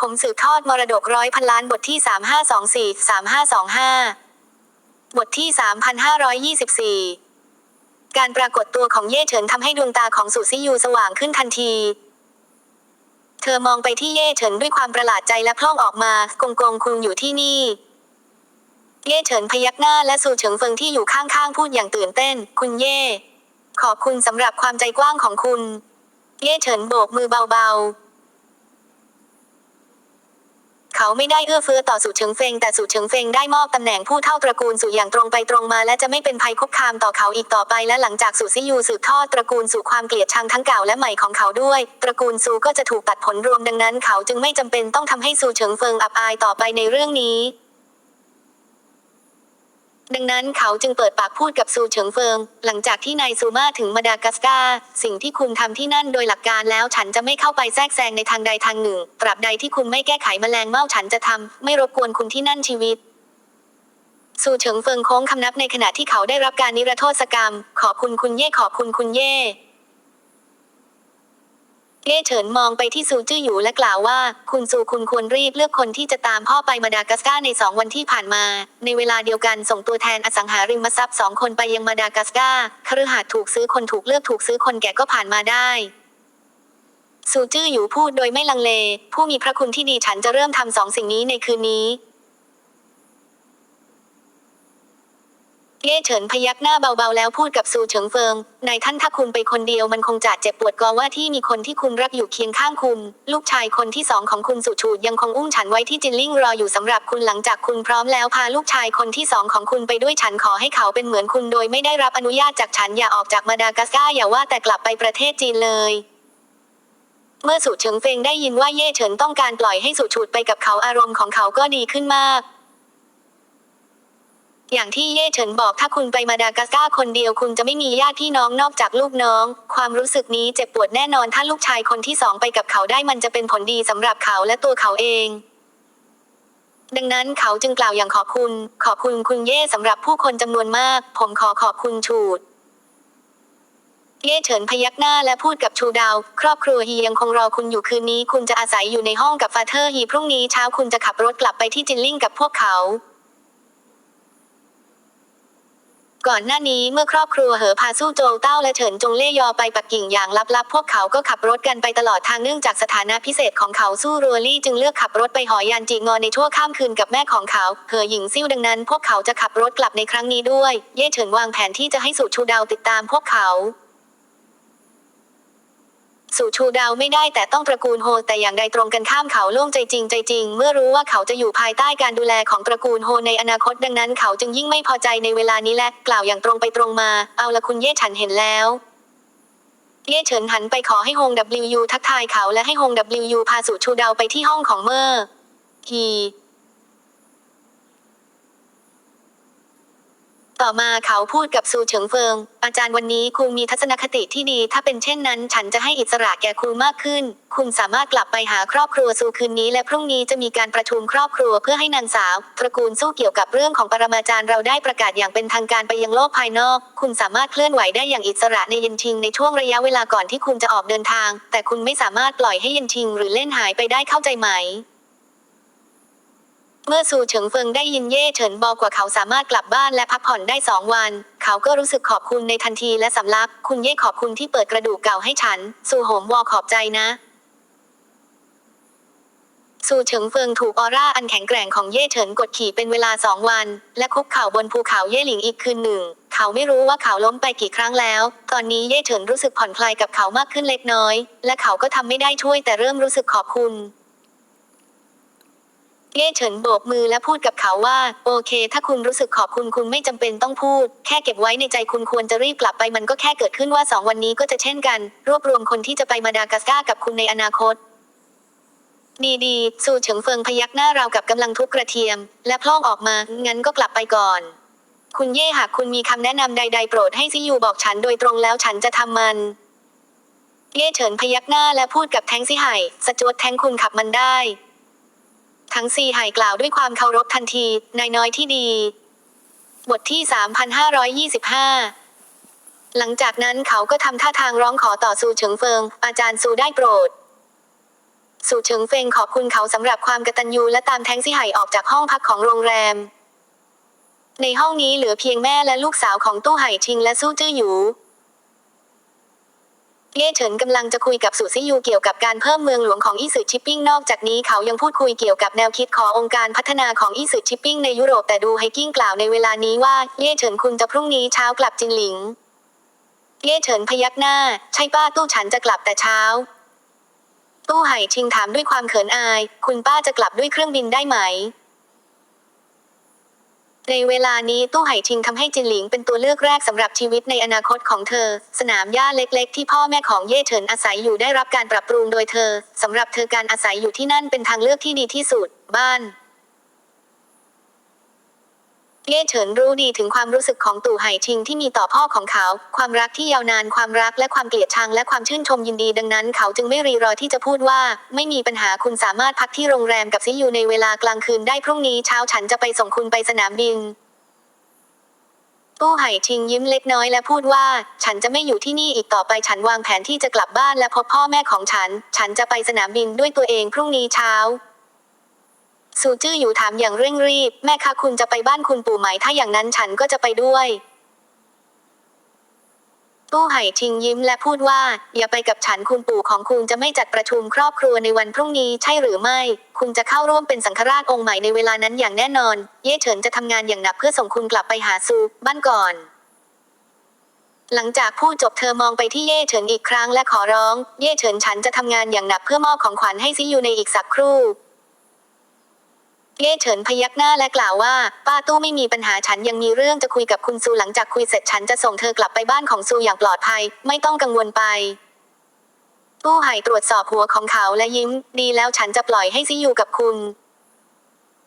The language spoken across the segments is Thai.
ผมสืบทอดมรดกร้อยพันล้านบทที่ 3524 3525 บทที่ 3524 การปรากฏตัวของเย่เฉินทำให้ดวงตาของสุซิยูสว่างขึ้นทันที เธอมองไปที่เย่เฉินด้วยความประหลาดใจและพล่องออกมากงกงคุณอยู่ที่นี่ เย่เฉินพยักหน้าและซูเฉิงเฟิงที่อยู่ข้างๆพูดอย่างตื่นเต้น คุณเย่ ขอบคุณสำหรับความใจกว้างของคุณ เย่เฉินโบกมือเบาๆ เขาไม่ได้เอื้อเฟื้อต่อสุเฉิงเฟงแต่สุเฉิงเฟงได้มอบตำแหน่งผู้เท่าตระกูลสู่อย่างตรงไปตรงมาและจะไม่เป็นภัยคุกคามต่อเขาอีกต่อไป และหลังจากสุซิยูสืบทอดตระกูลสู่ความเกลียดชังทั้งเก่าและใหม่ของเขาด้วย ตระกูลซูก็จะถูกตัดผลรวมดังนั้น เขาจึงไม่จำเป็นต้องทำให้ซูเฉิงเฟิงอับอายต่อไปในเรื่องนี้ ดังนั้นเขาจึงเปิดปากพูดกับซูเฉิงเฟิง หลังจากที่นายซูมาถึงมาดากัสการ์สิ่งที่คุณทำที่นั่นโดยหลักการแล้วฉันจะไม่เข้าไปแทรกแซงในทางใดทางหนึ่ง ตราบใดที่คุณไม่แก้ไขแมลงเม่าฉันจะทำไม่รบกวนคุณที่นั่นชีวิตซูเฉิงเฟิงโค้งคำนับในขณะที่เขาได้รับการนิรโทษกรรม ขอบคุณคุณเย่ขอบคุณคุณเย่ เย่เฉินมองไปที่ซูจื้ออยู่และกล่าวว่า คุณซูคุณควรรีบเลือกคนที่จะตามพ่อไปมาดากัสการ์ในสองวันที่ผ่านมา ในเวลาเดียวกันส่งตัวแทนอสังหาริมทรัพย์สองคนไปยังมาดากัสการ์คฤหาสน์ถูกซื้อคนถูกเลือกถูกซื้อคนแก่ก็ผ่านมาได้ซูจื้ออยู่พูดโดยไม่ลังเล ผู้มีพระคุณที่ดีฉันจะเริ่มทำสองสิ่งนี้ในคืนนี้ เย่เฉินพยักหน้าเบาๆแล้วพูดกับซูเฉิงเฟิง นายท่านถ้าคุณไปคนเดียวมันคงจะเจ็บปวดกอว่าที่มีคนที่คุณรักอยู่เคียงข้างคุณ ลูกชายคนที่สองของคุณสุชูดยังคงอุ้มฉันไว้ที่จินลิ่งรออยู่สำหรับคุณหลังจากคุณพร้อมแล้วพาลูกชายคนที่สองของคุณไปด้วยฉันขอให้เขาเป็นเหมือนคุณโดยไม่ได้รับอนุญาตจากฉันอย่าออกจากมาดากัสการ์อย่าว่าแต่กลับไปประเทศจีนเลยเมื่อสุเฉิงเฟงได้ยินว่าเย่เฉินต้องการปล่อยให้สุชูดไปกับเขาอารมณ์ของเขาก็ดีขึ้นมาก อย่างที่เย่เฉินบอกถ้าคุณไปมาดากัสการ์คนเดียวคุณจะไม่มีญาติพี่น้องนอกจากลูกน้อง ความรู้สึกนี้เจ็บปวดแน่นอนถ้าลูกชายคนที่สองไปกับเขาได้มันจะเป็นผลดีสำหรับเขาและตัวเขาเอง ดังนั้นเขาจึงกล่าวอย่างขอบคุณ ขอบคุณคุณเย่สำหรับผู้คนจำนวนมาก ผมขอขอบคุณชูดเย่เฉินพยักหน้าและพูดกับชูดาว ครอบครัวฮียังคงรอคุณอยู่คืนนี้ คุณจะอาศัยอยู่ในห้องกับฟาเธอร์ฮีพรุ่งนี้เช้าคุณจะขับรถกลับไปที่จินลิงกับพวกเขา ก่อนหน้านี้เมื่อครอบครัวเหอพาสู้โจวเต้าและเฉินจงเล่ยอไปปักกิ่งอย่างลับๆ พวกเขาก็ขับรถกันไปตลอดทางเนื่องจากสถานะพิเศษของเขาสู้รัวลี่จึงเลือกขับรถไปหอยานจีงอในชั่วข้ามคืนกับแม่ของเขาเหอหญิงซิ่วดังนั้น พวกเขาจะขับรถกลับในครั้งนี้ด้วย เย่เฉินวางแผนที่จะให้สุชูดาวติดตามพวกเขา สู่ชูดาวไม่ได้แต่ต้องตระกูลโฮ แต่อย่างใดตรงกันข้ามเขาโล่งใจจริงใจจริง เมื่อรู้ว่าเขาจะอยู่ภายใต้การดูแลของตระกูลโฮในอนาคตดังนั้นเขาจึงยิ่งไม่พอใจในเวลานี้และกล่าวอย่างตรงไปตรงมา เอาละคุณเย่ฉันเห็นแล้วเย่เฉินหันไปขอให้ฮง WU ทักทายเขาและให้ฮง WU พาสู่ชูดาวไปที่ห้องของเมอร์ฮี ต่อมาเขาพูดกับซูเฉิงเฟิง อาจารย์วันนี้คุณมีทัศนคติที่ดี ถ้าเป็นเช่นนั้น ฉันจะให้อิสระแก่คุณมากขึ้น คุณสามารถกลับไปหาครอบครัวซูคืนนี้ และพรุ่งนี้จะมีการประชุมครอบครัวเพื่อให้นางสาว ตระกูลสู้เกี่ยวกับเรื่องของปรมาจารย์เราได้ประกาศอย่างเป็นทางการไปยังโลกภายนอก คุณสามารถเคลื่อนไหวได้อย่างอิสระในเย็นชิงในช่วงระยะเวลาก่อนที่คุณจะออกเดินทาง แต่คุณไม่สามารถปล่อยให้เย็นชิง หรือเล่นหายไปได้เข้าใจไหม เมื่อซูเฉิงเฟิงได้ยินเย่เฉินบอกว่าเขาสามารถกลับบ้านและพักผ่อนได้สองวัน เขาก็รู้สึกขอบคุณในทันทีและสำลัก คุณเย่ขอบคุณที่เปิดกระดูกเก่าให้ฉัน ซูโหมวอขอบใจนะซูเฉิงเฟิงถูกออร่าอันแข็งแกร่งของเย่เฉินกดขี่เป็นเวลาสองวัน และคุกเข่าบนภูเขาเย่หลิงอีกคืนหนึ่ง เขาไม่รู้ว่าเขาล้มไปกี่ครั้งแล้ว ตอนนี้เย่เฉินรู้สึกผ่อนคลายกับเขามากขึ้นเล็กน้อย และเขาก็ทำไม่ได้ช่วยแต่เริ่มรู้สึกขอบคุณ เย่เฉินโบกมือและพูดกับเขาว่า โอเค ถ้าคุณรู้สึกขอบคุณคุณไม่จำเป็นต้องพูด แค่เก็บไว้ในใจคุณควรจะรีบกลับไปมันก็แค่เกิดขึ้นว่าสองวันนี้ก็จะเช่นกัน รวบรวมคนที่จะไปมาดากัสการ์กับคุณในอนาคตดีดีๆซูเฉิงเฟิงพยักหน้าเราวกับกำลังทุบกระเทียม และพล่องออกมา งั้นก็กลับไปก่อน คุณเย่หากคุณมีคำแนะนำใด ๆ โปรดให้ซิยูบอกฉันโดยตรงแล้วฉันจะทำมัน เย่เฉินพยักหน้าและพูดกับแทงซิไห่สจวตแทงคุณขับมันได้ ทั้งสี่หายกล่าวด้วยความเคารพทันทีนายน้อยที่ดี บทที่ 3525 หลังจากนั้นเขาก็ทำท่าทางร้องขอต่อซูเฉิงเฟิง อาจารย์ซูได้โปรด สู่เฉิงเฟิงขอบคุณเขาสำหรับความกตัญญูและตามแทงซี่ไห่ออกจากห้องพักของโรงแรม ในห้องนี้เหลือเพียงแม่และลูกสาวของตู้ไห่ชิงและสู้จื้อหยู่ เย่เฉินกำลังจะคุยกับสุซิยูเกี่ยวกับการเพิ่มเมืองหลวงของอีสึชิปปิ้งนอกจากนี้เขายังพูดคุยเกี่ยวกับแนวคิดขององค์การพัฒนาของอีสึชิปปิ้งในยุโรปแต่ดูไฮกิ้งกล่าวในเวลานี้ว่าเย่เฉินคุณจะพรุ่งนี้เช้ากลับจินหลิง เย่เฉินพยักหน้า ใช่ป้าตู้ฉันจะกลับแต่เช้า ตู้ไห่ชิงถามด้วยความเขินอาย คุณป้าจะกลับด้วยเครื่องบินได้ไหม ในเวลานี้ตู้ไห่ชิงทำให้จินหลิงเป็นตัวเลือกแรกสำหรับชีวิตในอนาคตของเธอ สนามหญ้าเล็ก ๆ ที่พ่อแม่ของเย่เฉินอาศัยอยู่ได้รับการปรับปรุงโดยเธอสำหรับเธอการอาศัยอยู่ที่นั่นเป็นทางเลือกที่ดีที่สุด บ้าน เย่เฉินรู้ดีถึงความรู้สึกของตู่ไห่ชิงที่มีต่อพ่อของเขา ความรักที่ยาวนานความรักและความเกลียดชังและความชื่นชมยินดีดังนั้น เขาจึงไม่รีรอที่จะพูดว่า ไม่มีปัญหาคุณสามารถพักที่โรงแรมกับซิยูในเวลากลางคืนได้พรุ่งนี้เช้าฉันจะไปส่งคุณไปสนามบินตู้ไห่ชิงยิ้มเล็กน้อยและพูดว่า ฉันจะไม่อยู่ที่นี่อีกต่อไปฉันวางแผนที่จะกลับบ้านและพบพ่อแม่ของฉัน ฉันจะไปสนามบินด้วยตัวเองพรุ่งนี้เช้า ซูจื้ออยู่ถามอย่างเร่งรีบ แม่คะคุณจะไปบ้านคุณปู่ไหมถ้าอย่างนั้นฉันก็จะไปด้วยตู้ไห่ชิงยิ้มและพูดว่า อย่าไปกับฉันคุณปู่ของคุณจะไม่จัดประชุมครอบครัวในวันพรุ่งนี้ใช่หรือไม่ คุณจะเข้าร่วมเป็นสังฆราชองค์ใหม่ในเวลานั้นอย่างแน่นอน เย่เฉินจะทำงานอย่างหนักเพื่อส่งคุณกลับไปหาซูบ้านก่อน หลังจากพูดจบเธอมองไปที่เย่เฉินอีกครั้งและขอร้อง เย่เฉินฉันจะทำงานอย่างหนักเพื่อมอบของขวัญให้ซิยูในอีกสักครู่ เย่เฉินพยักหน้าและกล่าวว่า ป้าตู้ไม่มีปัญหาฉันยังมีเรื่องจะคุยกับคุณซูหลังจากคุยเสร็จฉันจะส่งเธอกลับไปบ้านของซูอย่างปลอดภัย ไม่ต้องกังวลไปตู้ไห่ตรวจสอบหัวของเขาและยิ้ม ดีแล้วฉันจะปล่อยให้ซิอยู่กับคุณ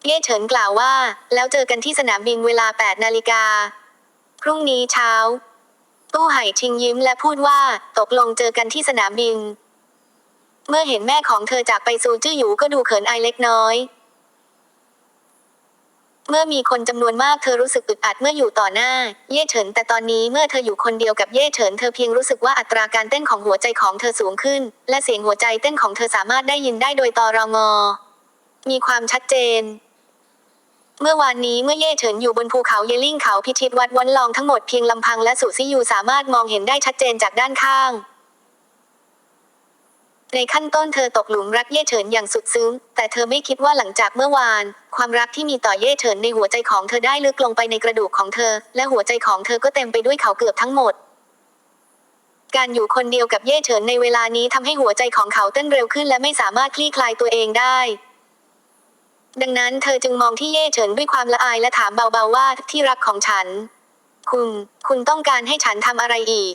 เย่เฉินกล่าวว่า แล้วเจอกันที่สนามบินเวลา 8 นาฬิกา พรุ่งนี้เช้า ตู้ไห่ชิงยิ้มและพูดว่า ตกลงเจอกันที่สนามบิน เมื่อเห็นแม่ของเธอจากไปซูจื้อหยูก็ดูเขินอายเล็กน้อย เมื่อมีคนจำนวนมากเธอรู้สึกอึดอัดเมื่ออยู่ต่อหน้า เย่เฉิน แต่ตอนนี้เมื่อเธออยู่คนเดียวกับเย่เฉินเธอเพียงรู้สึกว่าอัตราการเต้นของหัวใจของเธอสูงขึ้น และเสียงหัวใจเต้นของเธอสามารถได้ยินได้โดยตอรองอ มีความชัดเจน เมื่อวานนี้เมื่อเย่เฉินอยู่บนภูเขาเยลิ่งเขาพิชิตวัดวันลองทั้งหมดเพียงลำพังและสุซิยูสามารถมองเห็นได้ชัดเจนจากด้านข้าง ในขั้นต้นเธอตกหลุมรักเย่เฉินอย่างสุดซึ้ง แต่เธอไม่คิดว่าหลังจากเมื่อวาน ความรักที่มีต่อเย่เฉินในหัวใจของเธอได้ลึกลงไปในกระดูกของเธอ และหัวใจของเธอก็เต็มไปด้วยเขาเกือบทั้งหมด การอยู่คนเดียวกับเย่เฉินในเวลานี้ทำให้หัวใจของเขาเต้นเร็วขึ้นและไม่สามารถคลี่คลายตัวเองได้ ดังนั้นเธอจึงมองที่เย่เฉินด้วยความละอายและถามเบาๆว่าที่รักของฉัน คุณ คุณต้องการให้ฉันทำอะไรอีก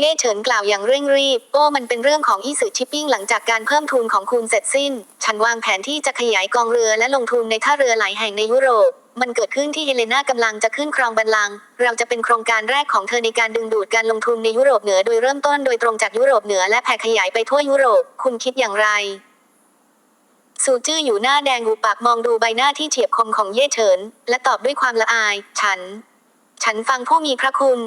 เย่เฉินกล่าวอย่างเร่งรีบ โอ้มันเป็นเรื่องของอีสึชิปปิ้งหลังจากการเพิ่มทุนของคุณเสร็จสิ้น ฉันวางแผนที่จะขยายกองเรือและลงทุนในท่าเรือหลายแห่งในยุโรป มันเกิดขึ้นที่เฮเลนากำลังจะขึ้นครองบัลลังก์เราจะเป็นโครงการแรกของเธอในการดึงดูดการลงทุนในยุโรปเหนือโดยเริ่มต้นโดยตรงจากยุโรปเหนือและแผ่ขยายไปทั่วยุโรป คุณคิดอย่างไรซูจื้ออยู่หน้าแดงหูปากมองดูใบหน้าที่เฉียบคมของเย่เฉิน และตอบด้วยความละอาย ฉัน ฉันฟังผู้มีพระคุณ